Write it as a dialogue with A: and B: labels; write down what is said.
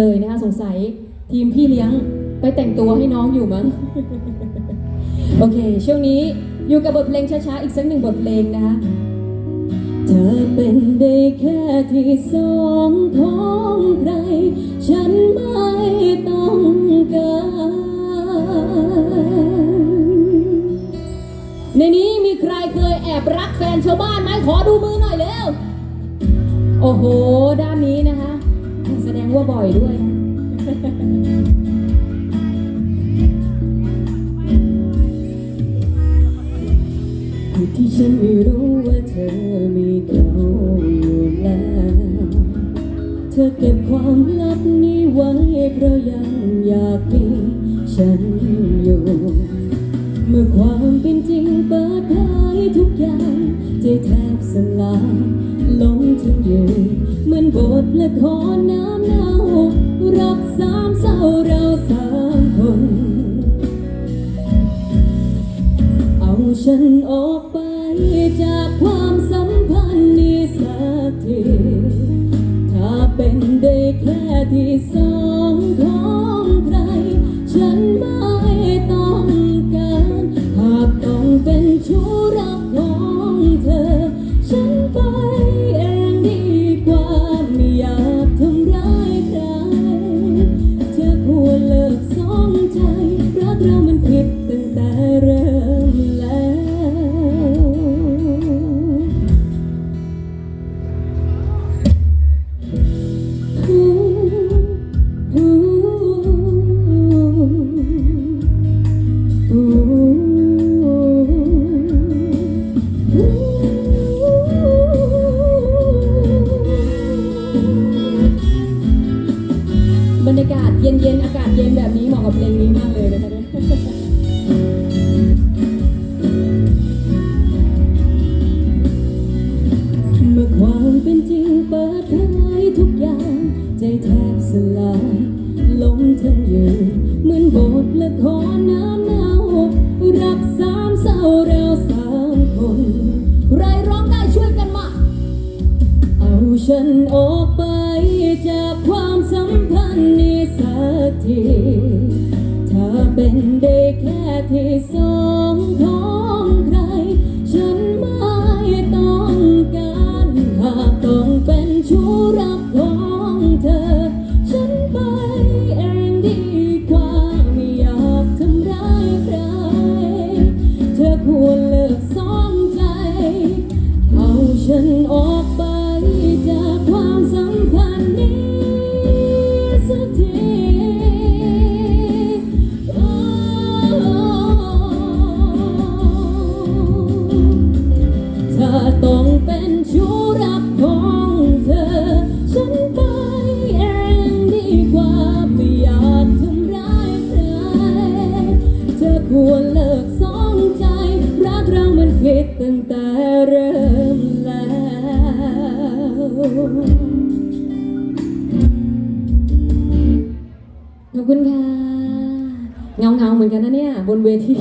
A: เลยนะคะสงสัยทีมพี่เลี้ยงไปแต่งตัวให้น้องอยู่มั้ง โอเค ช่วงนี้อยู่กับบทเพลงช้าๆ อีกสักหนึ่งบทเพลงนะคะ เธอเป็นได้แค่ที่สองของใคร ฉันไม่ต้องการในนี้มีใครเคยแอบรักแฟนชาวบ้านไหมขอดูมือหน่อยเร็ว โอ้โห ด้านนี้นะคะ ว่าบ่อยด้วยนะที่ฉันไม่รู้ว่าเธอมีเขาอยู่แล้ว เธอเก็บความลับนี้ไว้เพราะยังอยากมีฉันอยู่ เมื่อความเป็นจริงเปิดเผยทุกอย่างใจแทบ สลายลงทั้งยืนเหมือนบทละครน้ำเน่ารักสามเศร้าเราสามคน เอาฉันออกไปจากความสัมพันธ์นี้สักทีถ้าเป็นได้แค่ที่สองของใคร ฉันไม่ต้องการ หากต้องเป็นชู้รัก แล้วบรรยากาศเย็นๆ อากาศเย็นแบบนี้เหมาะกับเพลงนี้มากเลยนะคะเนี่ย ใจแทบสลายลงทั้งยืนเหมือนบทละครน้ำเน่ารักสามเศร้าเราสามคน ใครร้องได้ช่วยกันมา เอาฉันออกไปจากความสัมพันธ์นี้สักทีถ้าเป็นได้แค่ที่สองขอ ดตั้งแต่เริ่มแล้วขอบคุณค่ะเงาเงาๆเหมือนกันนะเนี่ย บนเวที